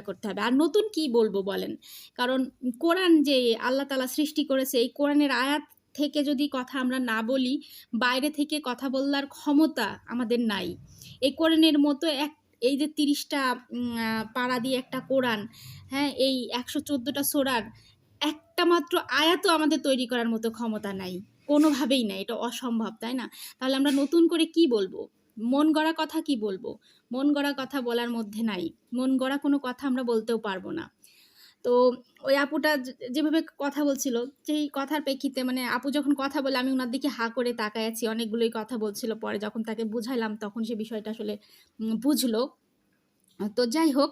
করতে হবে। আর নতুন কি বলব বলেন? কারণ কোরআন যে আল্লাহ তালা সৃষ্টি করেছে, এই কোরআনের আয়াত থেকে যদি কথা আমরা না বলি, বাইরে থেকে কথা বলার ক্ষমতা আমাদের নাই। এই কোরআনের মতো এক, এই যে তিরিশটা পাড়া দিয়ে একটা কোরআন হ্যাঁ এই একশো চোদ্দোটা সোরার একটা মাত্র আয়াতও আমাদের তৈরি করার মতো ক্ষমতা নাই। কোনোভাবেই নাই, এটা অসম্ভব, তাই না? তাহলে আমরা নতুন করে কি বলব? মন গড়া কথা কি বলব? মন গড়া কথা বলার মধ্যে নাই। মন গড়া কোনো কথা আমরা বলতেও পারব না। তো ওই আপুটা যেভাবে কথা বলছিল সেই কথার প্রেক্ষিতে মানে আপু যখন কথা বলে, আমি ওনার দিকে হা করে তাকায় আছি, অনেকগুলোই কথা বলছিল। পরে যখন তাকে বুঝাইলাম, তখন সে বিষয়টা আসলে বুঝলো। তো যাই হোক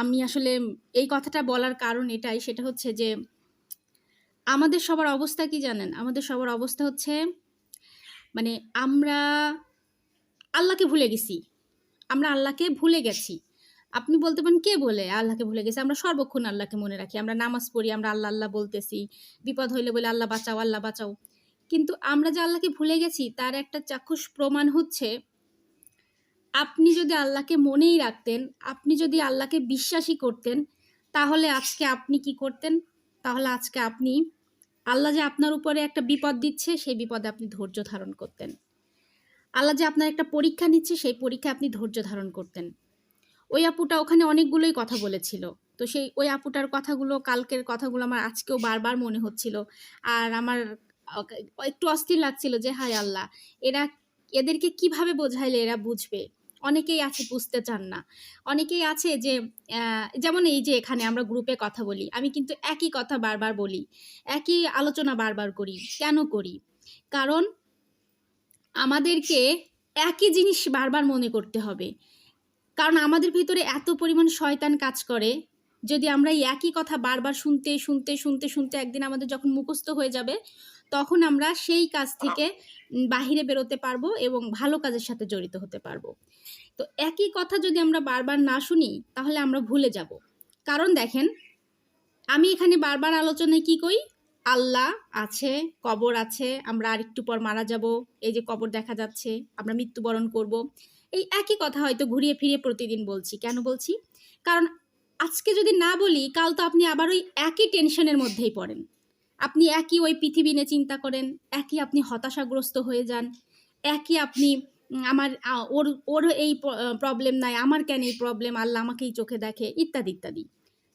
আমি আসলে এই কথাটা বলার কারণ এটাই। সেটা হচ্ছে যে, আমাদের সবার অবস্থা কি জানেন? আমাদের সবার অবস্থা হচ্ছে মানে আমরা আল্লাহকে ভুলে গেছি। আমরা আল্লাহকে ভুলে গেছি। আপনি বলতে পারেন, কে বলে আল্লাহকে ভুলে গেছি? আমরা সর্বক্ষণ আল্লাহকে মনে রাখি। আমরা নামাজ পড়ি, আমরা আল্লাহ আল্লাহ বলতেছি। বিপদ হইলে বলে, আল্লাহ বাঁচাও আল্লাহ বাঁচাও। কিন্তু আমরা যে আল্লাহকে ভুলে গেছি, তার একটা চাক্ষুষ প্রমাণ হচ্ছে, আপনি যদি আল্লাহকে মনেই রাখতেন, আপনি যদি আল্লাহকে বিশ্বাসী করতেন, তাহলে আজকে আপনি কি করতেন? তাহলে আজকে আপনি আল্লাহ যে আপনার উপরে একটা বিপদ দিচ্ছে, সেই বিপদে আপনি ধৈর্য ধারণ করতেন। আল্লাহ যে আপনার একটা পরীক্ষা নিচ্ছে, সেই পরীক্ষায় আপনি ধৈর্য ধারণ করতেন। ওই আপুটা ওখানে অনেকগুলোই কথা বলেছিল। তো সেই ওই আপুটার কথাগুলো, কালকের কথাগুলো আমার আজকেও বারবার মনে হচ্ছিল। আর আমার একটু অস্থির লাগছিল যে, হায় আল্লাহ, এরা এদেরকে কীভাবে বোঝাইলে এরা বুঝবে? অনেকেই আছে বুঝতে চান না। অনেকেই আছে যে যেমন এই যে এখানে আমরা গ্রুপে কথা বলি, আমি কিন্তু একই কথা বারবার বলি, একই আলোচনা বারবার করি। কেন করি? কারণ আমাদেরকে একই জিনিস বারবার মনে করতে হবে। কারণ আমাদের ভিতরে এত পরিমাণ শয়তান কাজ করে, যদি আমরা এই একই কথা বারবার শুনতে শুনতে শুনতে শুনতে একদিন আমাদের যখন মুখস্থ হয়ে যাবে, তখন আমরা সেই কাজ থেকে বাহিরে বেরোতে পারব এবং ভালো কাজের সাথে জড়িত হতে পারব। তো একই কথা যদি আমরা বারবার না শুনি, তাহলে আমরা ভুলে যাব। কারণ দেখেন, আমি এখানে বারবার আলোচনায় কি কই? আল্লাহ আছে, কবর আছে, আমরা আরেকটু পর মারা যাব, এই যে কবর দেখা যাচ্ছে, আমরা মৃত্যুবরণ করব। এই একই কথা হয়তো ঘুরিয়ে ফিরিয়ে প্রতিদিন বলছি। কেন বলছি? কারণ আজকে যদি না বলি, কাল তো আপনি আবার ওই একই টেনশনের মধ্যেই পড়েন। আপনি একই ওই পৃথিবী নিয়ে চিন্তা করেন, একই আপনি হতাশাগ্রস্ত হয়ে যান, একই আপনি আমার ওর ওর এই প্রবলেম নাই, আমার কেন এই প্রবলেম আল্লাহ আমাকেই চোখে দেখে, ইত্যাদি ইত্যাদি।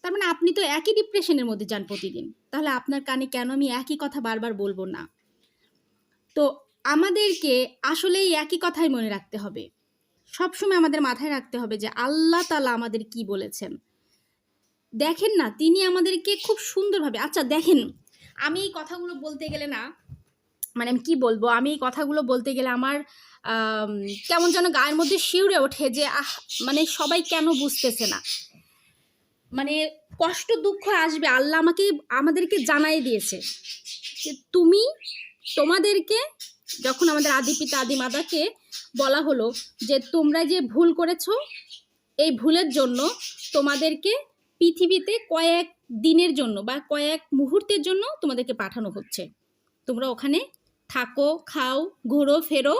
তার মানে আপনি তো একই ডিপ্রেশনের মধ্যে যান প্রতিদিন। তাহলে আপনার কানে কেন আমি একই কথা বারবার বলব না? তো আমাদেরকে আসলে এই একই কথাই মনে রাখতে হবে। সবসময় আমাদের মাথায় রাখতে হবে যে আল্লাহ তালা আমাদের কি বলেছেন। দেখেন না, তিনি আমাদেরকে খুব সুন্দরভাবে আচ্ছা দেখেন, আমি এই কথাগুলো বলতে গেলে না মানে আমি কি বলব, আমি এই কথাগুলো বলতে গেলে আমার কেমন যেন গায়ের মধ্যে শিউরে ওঠে যে, আহ মানে সবাই কেন বুঝতেছে না। মানে কষ্ট, দুঃখ আসবে, আল্লাহ আমাকে, আমাদেরকে জানাই দিয়েছে যে তুমি তোমাদেরকে, যখন আমাদের আদি পিতা, আদি মাতাকে বলা হলো যে তোমরা যে ভুল করেছ, এই ভুলের জন্য তোমাদেরকে পৃথিবীতে কয়েক দিনের জন্য বা কয়েক মুহূর্তের জন্য তোমাদেরকে পাঠানো হচ্ছে। তোমরা ওখানে থাকো, খাও, ঘোরো, ফেরো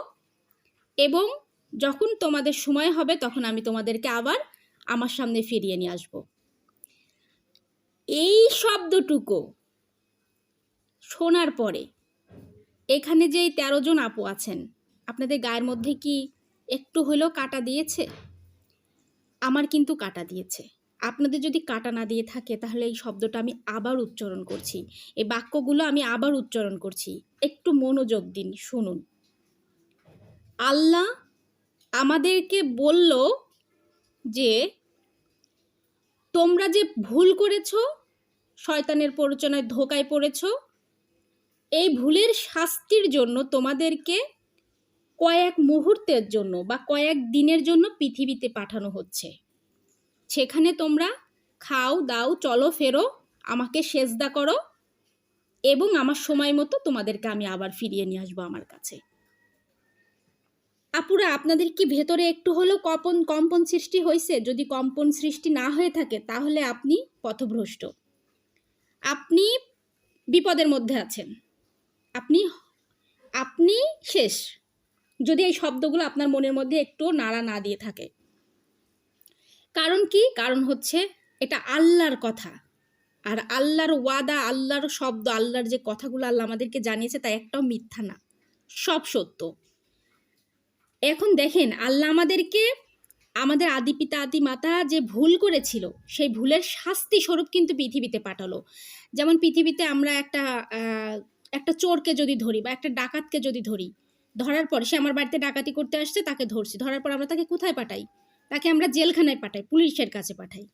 এবং যখন তোমাদের সময় হবে, তখন আমি তোমাদেরকে আবার আমার সামনে ফিরিয়ে নিয়ে আসব। এই শব্দটুকু শোনার পরে এখানে যে তেরো জন আপু আছেন, আপনাদের গায়ের মধ্যে কি একটু হলেও কাটা দিয়েছে? আমার কিন্তু কাটা দিয়েছে। আপনাদের যদি কাটা না দিয়ে থাকে, তাহলে এই শব্দটা আমি আবার উচ্চারণ করছি। এই বাক্যগুলো আমি আবার উচ্চারণ করছি। একটু মনোযোগ দিন, শুনুন। আল্লাহ আমাদেরকে বলল যে, তোমরা যে ভুল করেছ শয়তানের প্ররোচনায় ধোকায় পড়েছ? এই ভুলের শাস্তির জন্য তোমাদেরকে কয়েক মুহূর্তের জন্য বা কয়েক দিনের জন্য পৃথিবীতে পাঠানো হচ্ছে। সেখানে তোমরা খাও, দাও, চলো, ফেরো, আমাকে সেজদা করো এবং আমার সময় মতো তোমাদেরকে আমি আবার ফিরিয়ে নিয়ে আসব আমার কাছে। আপুরা, আপনাদের কি ভেতরে একটু হলেও কম্পন কম্পন সৃষ্টি হয়েছে যদি কম্পন সৃষ্টি না হয়ে থাকে, তাহলে আপনি পথভ্রষ্ট। আপনি বিপদের মধ্যে আছেন। আপনি আপনি শেষ। যদি এই শব্দগুলো আপনার মনের মধ্যে একটু নাড়া না দিয়ে থাকে। কারণ কি? কারণ হচ্ছে এটা আল্লাহর কথা। আর আল্লাহর ওয়াদা, আল্লাহর শব্দ, আল্লাহর যে কথাগুলো আল্লাহ আমাদেরকে জানিয়েছে তা একটাও মিথ্যা না। সব সত্য। এখন দেখেন, আল্লাহ আমাদেরকে আমাদের আদি পিতা, আদি মাতা যে ভুল করেছিল, সেই ভুলের শাস্তি স্বরূপ কিন্তু পৃথিবীতে পাঠালো। যেমন পৃথিবীতে আমরা একটা একটা চোরকে যদি ধরি বা একটা ডাকাতকে যদি ধরি, ধরার পর সে আমার বাড়িতে ডাকাতি করতে আসছে, তাকে ধরছি। ধরার পর আমরা তাকে কোথায় পাঠাই? তাকে আমরা জেলখানায় পাঠাই, পুলিশের কাছে পাঠাই।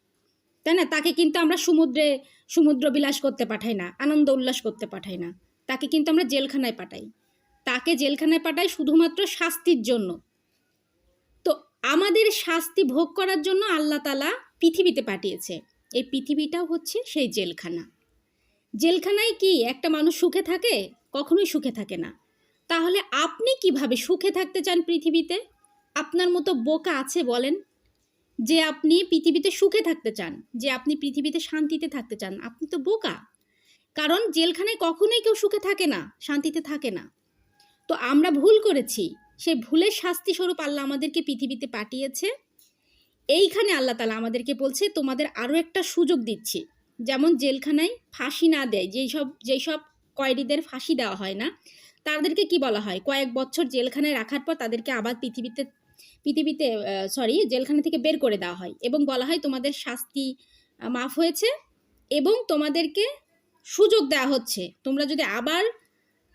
তাই না? তাকে কিন্তু আমরা সমুদ্রে সমুদ্র বিলাস করতে পাঠাই না, আনন্দ উল্লাস করতে পাঠাই না। তাকে কিন্তু আমরা জেলখানায় পাঠাই। তাকে জেলখানায় পাঠাই শুধুমাত্র শাস্তির জন্য। আমাদের শাস্তি ভোগ করার জন্য আল্লাহ তালা পৃথিবীতে পাঠিয়েছে। এই পৃথিবীটাও হচ্ছে সেই জেলখানা। জেলখানায় কি একটা মানুষ সুখে থাকে? কখনোই সুখে থাকে না। তাহলে আপনি কীভাবে সুখে থাকতে চান পৃথিবীতে? আপনার মতো বোকা আছে বলেন যে আপনি পৃথিবীতে সুখে থাকতে চান, যে আপনি পৃথিবীতে শান্তিতে থাকতে চান। আপনি তো বোকা। কারণ জেলখানায় কখনোই কেউ সুখে থাকে না, শান্তিতে থাকে না। তো আমরা ভুল করেছি। সেই ভুলের শাস্তি স্বরূপ আল্লাহ আমাদেরকে পৃথিবীতে পাঠিয়েছে। এইখানে আল্লাহ তালা আমাদেরকে বলছে, তোমাদের আরও একটা সুযোগ দিচ্ছি। যেমন জেলখানায় ফাঁসি না দেয়, যেই সব যেই সব কয়েদিদের ফাঁসি দেওয়া হয় না, তাদেরকে কি বলা হয়? কয়েক বছর জেলখানায় রাখার পর তাদেরকে আবার পৃথিবীতে পৃথিবীতে সরি জেলখানা থেকে বের করে দেওয়া হয় এবং বলা হয় তোমাদের শাস্তি মাফ হয়েছে এবং তোমাদেরকে সুযোগ দেওয়া হচ্ছে। তোমরা যদি আবার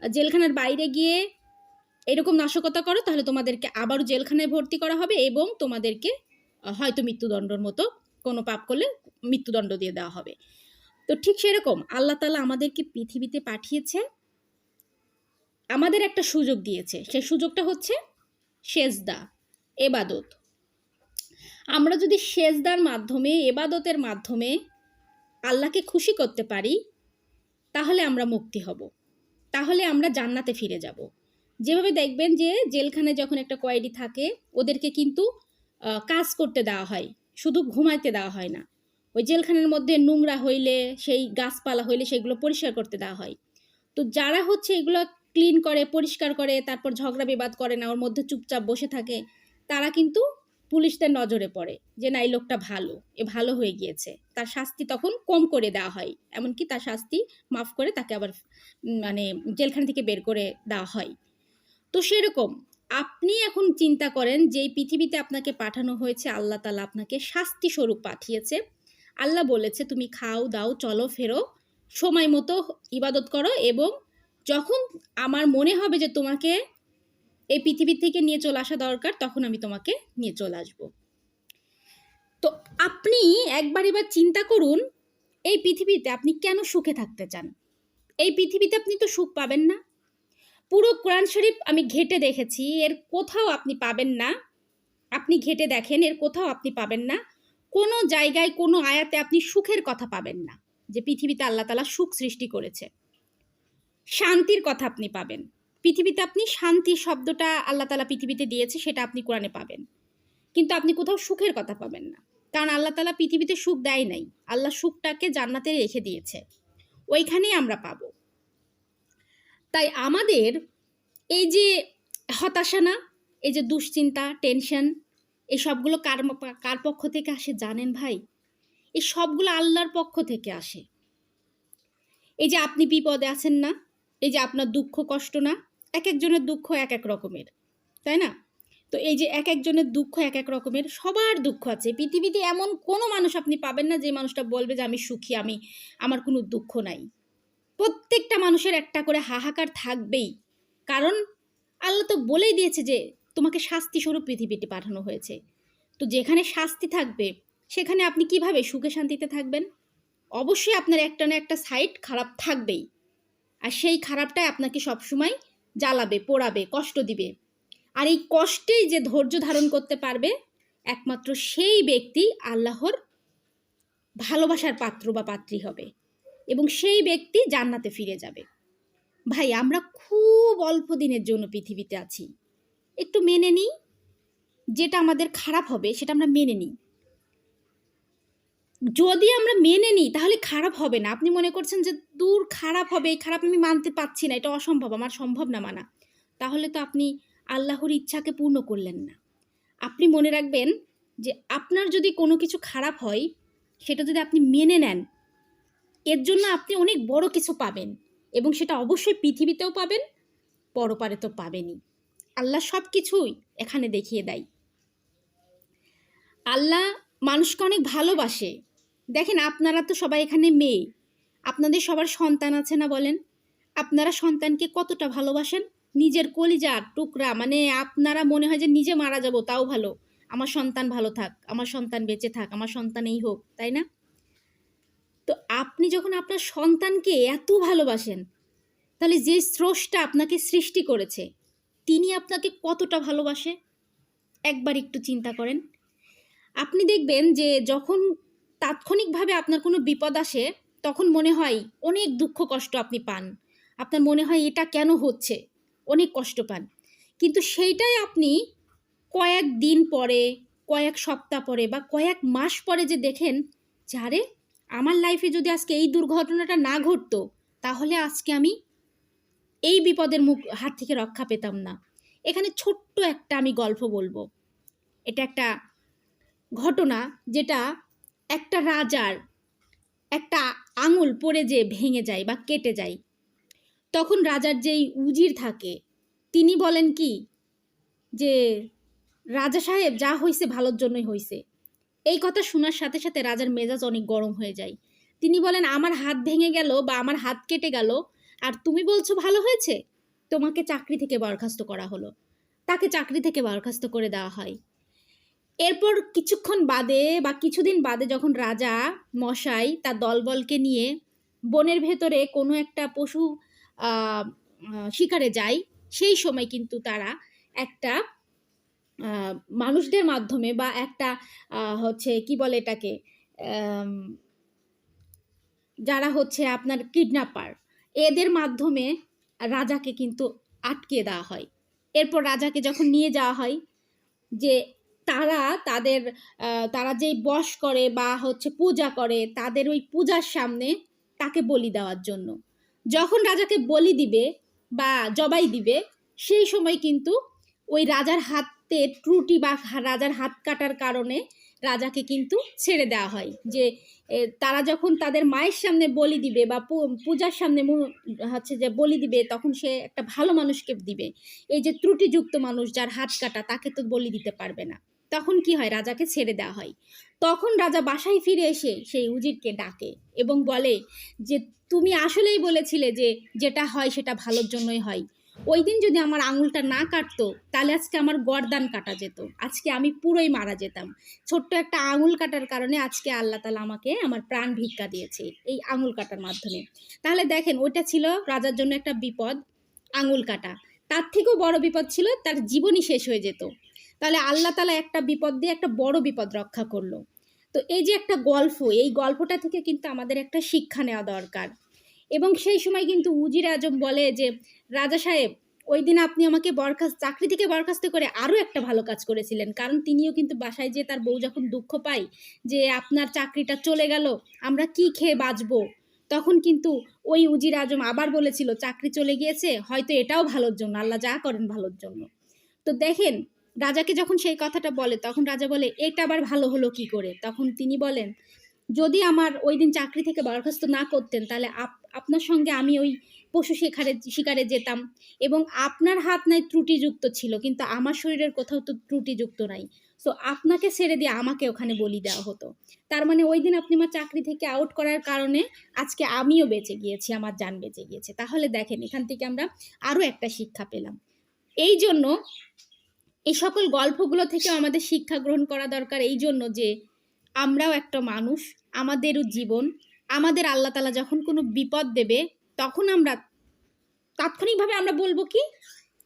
জেলখানার বাইরে গিয়ে এরকম নাশকতা করো, তাহলে তোমাদেরকে আবারও জেলখানায় ভর্তি করা হবে এবং তোমাদেরকে হয়তো মৃত্যুদণ্ডর মতো কোনো পাপ করলে মৃত্যুদণ্ড দিয়ে দেওয়া হবে। তো ঠিক সেরকম আল্লাহ তালা আমাদেরকে পৃথিবীতে পাঠিয়েছে। আমাদের একটা সুযোগ দিয়েছে, সেই সুযোগটা হচ্ছে সেজদা, এবাদত। আমরা যদি সেজদার মাধ্যমে, এবাদতের মাধ্যমে আল্লাহকে খুশি করতে পারি, তাহলে আমরা মুক্তি হব। তাহলে আমরা জান্নাতে ফিরে যাব। যেভাবে দেখবেন যে জেলখানায় যখন একটা কয়েদি থাকে, ওদেরকে কিন্তু কাজ করতে দেওয়া হয়। শুধু ঘুমাইতে দেওয়া হয় না। ওই জেলখানার মধ্যে নোংরা হইলে, সেই গাছপালা হইলে সেগুলো পরিষ্কার করতে দেওয়া হয়। তো যারা হচ্ছে এগুলো ক্লিন করে, পরিষ্কার করে, তারপর ঝগড়া বিবাদ করে না, ওর মধ্যে চুপচাপ বসে থাকে, তারা কিন্তু পুলিশদের নজরে পড়ে যে, না, এই লোকটা ভালো। এ ভালো হয়ে গিয়েছে। তার শাস্তি তখন কম করে দেওয়া হয়। এমনকি তার শাস্তি মাফ করে তাকে আবার মানে জেলখানা থেকে বের করে দেওয়া হয়। তো সেরকম আপনি এখন চিন্তা করেন যে পৃথিবীতে আপনাকে পাঠানো হয়েছে, আল্লাহ তালা আপনাকে শাস্তি স্বরূপ পাঠিয়েছে। আল্লাহ বলেছে, তুমি খাও, দাও, চলো, ফেরো, সময় মতো ইবাদত করো এবং যখন আমার মনে হবে যে তোমাকে এই পৃথিবী থেকে নিয়ে চলে আসা দরকার, তখন আমি তোমাকে নিয়ে চলে আসব। তো আপনি একবার এবার চিন্তা করুন, এই পৃথিবীতে আপনি কেন সুখে থাকতে চান? এই পৃথিবীতে আপনি তো সুখ পাবেন না। পুরো কোরআন শরীফ আমি ঘেটে দেখেছি, এর কোথাও আপনি পাবেন না। আপনি ঘেটে দেখেন, এর কোথাও আপনি পাবেন না। কোনো জায়গায়, কোনো আয়াতে আপনি সুখের কথা পাবেন না, যে পৃথিবীতে আল্লাহ তালা সুখ সৃষ্টি করেছে। শান্তির কথা আপনি পাবেন। পৃথিবীতে আপনি শান্তি শব্দটা আল্লাহ তালা পৃথিবীতে দিয়েছে, সেটা আপনি কোরআনে পাবেন। কিন্তু আপনি কোথাও সুখের কথা পাবেন না, কারণ আল্লাহ তালা পৃথিবীতে সুখ দেয় নাই। আল্লাহ সুখটাকে জান্নাতে রেখে দিয়েছে। ওইখানেই আমরা পাবো। তাই আমাদের এই যে হতাশা না, এই যে দুশ্চিন্তা টেনশন এই সবগুলো কার কার পক্ষ থেকে আসে জানেন ভাই? এই সবগুলো আল্লাহর পক্ষ থেকে আসে। এই যে আপনি বিপদে আছেন না, এই যে আপনার দুঃখ, কষ্ট না এক একজনের দুঃখ এক এক রকমের, তাই না? তো এই যে এক একজনের দুঃখ এক এক রকমের, সবার দুঃখ আছে। পৃথিবীতে এমন কোনো মানুষ আপনি পাবেন না যে মানুষটা বলবে যে আমি সুখী, আমি, আমার কোনো দুঃখ নাই। প্রত্যেকটা মানুষের একটা করে হাহাকার থাকবেই। কারণ আল্লাহ তো বলেই দিয়েছে যে, তোমাকে শাস্তি স্বরূপ পৃথিবীতে পাঠানো হয়েছে। তো যেখানে শাস্তি থাকবে, সেখানে আপনি কীভাবে সুখে শান্তিতে থাকবেন? অবশ্যই আপনার একটা না একটা সাইড খারাপ থাকবেই। আর সেই খারাপটাই আপনাকে সবসময় জ্বালাবে, পোড়াবে, কষ্ট দিবে। আর এই কষ্টেই যে ধৈর্য ধারণ করতে পারবে, একমাত্র সেই ব্যক্তি আল্লাহর ভালোবাসার পাত্র বা পাত্রী হবে। এবং সেই ব্যক্তি জান্নাতে ফিরে যাবে। ভাই, আমরা খুব অল্প দিনের জন্য পৃথিবীতে আছি। একটু মেনে নিই, যেটা আমাদের খারাপ হবে সেটা আমরা মেনে নিই। যদি আমরা মেনে নিই, তাহলে খারাপ হবে না। আপনি মনে করছেন যে, দূর খারাপ হবে, এই খারাপ আমি মানতে পারছি না, এটা অসম্ভব, আমার সম্ভব না মানা। তাহলে তো আপনি আল্লাহর ইচ্ছাকে পূর্ণ করলেন না। আপনি মনে রাখবেন যে, আপনার যদি কোনো কিছু খারাপ হয়, সেটা যদি আপনি মেনে নেন এর জন্য আপনি অনেক বড় কিছু পাবেন এবং সেটা অবশ্যই পৃথিবীতেও পাবেন পরপারে তো পাবেনই। আল্লাহ সব কিছুই এখানে দেখিয়ে দেয়। আল্লাহ মানুষকে অনেক ভালোবাসে। দেখেন আপনারা তো সবাই এখানে মেয়ে। আপনাদের সবার সন্তান আছে না বলেন? আপনারা সন্তানকে কতটা ভালোবাসেন? নিজের কলিজার টুকরা মানে আপনারা মনে হয় যে নিজে মারা যাব, তাও ভালো। আমার সন্তান ভালো থাক, আমার সন্তান বেঁচে থাক, আমার সন্তান এই হোক, তাই না? তো আপনি যখন আপনার সন্তানকে এত ভালোবাসেন, তাহলে যে স্রষ্টা আপনাকে সৃষ্টি করেছে, তিনি আপনাকে কতটা ভালোবাসে? একবার একটু চিন্তা করেন। আপনি দেখবেন যে যখন তাৎক্ষণিকভাবে আপনার কোনো বিপদ আসে, তখন মনে হয় অনেক দুঃখ কষ্ট আপনি পান। আপনার মনে হয় এটা কেন হচ্ছে? অনেক কষ্ট পান। কিন্তু সেইটাই আপনি কয়েক দিন পরে, কয়েক সপ্তাহ পরে বা কয়েক মাস পরে যে দেখেন যারে আমার লাইফে যদি আজকে এই দুর্ঘটনাটা না ঘটতো, তাহলে আজকে আমি এই বিপদের মুখ, হাত থেকে রক্ষা পেতাম না। এখানে ছোট্ট একটা আমি গল্প বলব। এটা একটা ঘটনা যেটা একটা রাজার একটা আঙুল পড়ে যে ভেঙে যায় বা কেটে যায়, তখন রাজার যেই উজির থাকে, তিনি বলেন কি যে, রাজা সাহেব, যা হয়েছে ভালোর জন্যই হয়েছে এই কথা শোনার সাথে সাথে রাজার মেজাজ অনেক গরম হয়ে যায়। তিনি বলেন, আমার হাত ভেঙে গেল বা আমার হাত কেটে গেল, আর তুমি বলছো ভালো হয়েছে? তোমাকে চাকরি থেকে বরখাস্ত করা হলো। তাকে চাকরি থেকে বরখাস্ত করে দেওয়া হয়। এরপর কিছুক্ষণ বাদে বা কিছুদিন বাদে যখন রাজা মশাই তার দলবলকে নিয়ে বনের ভেতরে কোনো একটা পশু শিকারে যায়, সেই সময় কিন্তু তারা একটা মানুষদের মাধ্যমে বা একটা হচ্ছে কি বলে এটাকে যারা হচ্ছে আপনার কিডন্যাপার এদের মাধ্যমে রাজাকে কিন্তু আটকে দেওয়া হয়। এরপর রাজাকে যখন নিয়ে যাওয়া হয়, যে তারা তাদের তারা যেই বশ করে বা হচ্ছে পূজা করে, তাদের ওই পূজার সামনে তাকে বলি দেওয়ার জন্য। যখন রাজাকে বলি দিবে বা জবাই দিবে, সেই সময় কিন্তু ওই রাজার হাতে ত্রুটি বা রাজার হাত কাটার কারণে রাজাকে কিন্তু ছেড়ে দেওয়া হয়। যে তারা যখন তাদের মায়ের সামনে বলি দিবে বা পূজার সামনে হচ্ছে যে বলি দিবে, তখন সে একটা ভালো মানুষকে দিবে। এই যে ত্রুটিযুক্ত মানুষ যার হাত কাটা, তাকে তো বলি দিতে পারবে না। তখন কি হয়? রাজাকে ছেড়ে দেওয়া হয়। তখন রাজা বাসায় ফিরে এসে সেই উজিরকে ডাকে এবং বলে যে, তুমি আসলেই বলেছিলে যে, যেটা হয় সেটা ভালোর জন্যই হয়। ওই দিন যদি আমার আঙুলটা না কাটতো, তাহলে আজকে আমার গরদান কাটা যেত। আজকে আমি পুরোই মারা যেতাম। ছোট্ট একটা আঙুল কাটার কারণে আজকে আল্লাহ তালা আমাকে আমার প্রাণ ভিক্ষা দিয়েছে এই আঙুল কাটার মাধ্যমে। তাহলে দেখেন, ওইটা ছিল রাজার জন্য একটা বিপদ, আঙুল কাটা। তার থেকেও বড় বিপদ ছিল, তার জীবনই শেষ হয়ে যেত। তাহলে আল্লাহ তালা একটা বিপদ দিয়ে একটা বড় বিপদ রক্ষা করল। তো এই যে একটা গল্প, এই গল্পটা থেকে কিন্তু আমাদের একটা শিক্ষা নেওয়া দরকার। এবং সেই সময় কিন্তু উজির আজম বলে যে, রাজা সাহেব, ওই দিন আপনি আমাকে বরখাস্ত, চাকরি থেকে বরখাস্ত করে আরও একটা ভালো কাজ করেছিলেন। কারণ তিনিও কিন্তু বাসায় যে তার বউ যখন দুঃখ পায় যে, আপনার চাকরিটা চলে গেল, আমরা কি খেয়ে বাঁচবো? তখন কিন্তু ওই উজির আজম আবার বলেছিল, চাকরি চলে গিয়েছে, হয়তো এটাও ভালোর জন্য, আল্লাহ যা করেন ভালোর জন্য। তো দেখেন, রাজাকে যখন সেই কথাটা বলে, তখন রাজা বলে, এটা আবার ভালো হলো কি করে? তখন তিনি বলেন, যদি আমার ওই দিন চাকরি থেকে বরখাস্ত না করতেন, তাহলে আপ- আপনার সঙ্গে আমি ওই পশু শিকারে শিকারে যেতাম এবং আপনার হাত নাই ত্রুটিযুক্ত ছিল, কিন্তু আমার শরীরের কোথাও তো ত্রুটিযুক্ত নাই। সো আপনাকে ছেড়ে দিয়ে আমাকে ওখানে বলি দেওয়া হতো। তার মানে ওই দিন আপনি আমার চাকরি থেকে আউট করার কারণে আজকে আমিও বেঁচে গিয়েছি, আমার যান বেঁচে গিয়েছে। তাহলে দেখেন, এখান থেকে আমরা আরও একটা শিক্ষা পেলাম। এই জন্য এই সকল গল্পগুলো থেকে আমাদের শিক্ষা গ্রহণ করা দরকার, এই জন্য যে আমরাও একটা মানুষ, আমাদেরও জীবন আমাদের আল্লাহ তালা যখন কোনো বিপদ দেবে, তখন আমরা তাৎক্ষণিকভাবে আমরা বলব কি?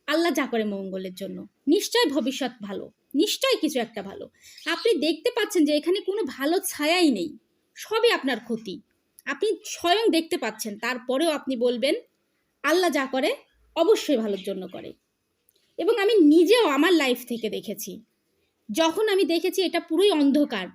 আল্লাহ যা করে মঙ্গলের জন্য। নিশ্চয় ভবিষ্যৎ ভালো। নিশ্চয় কিছু একটা ভালো। আপনি দেখতে পাচ্ছেন যে এখানে কোনো ভালো ছায়াই নেই। সবই আপনার ক্ষতি। আপনি স্বয়ং দেখতে পাচ্ছেন। তারপরেও আপনি বলবেন, আল্লাহ যা করে, অবশ্যই ভালোর জন্য করে। এবং আমি নিজেও আমার লাইফ থেকে দেখেছি। যখন আমি দেখেছি, এটা পুরোই অন্ধকার।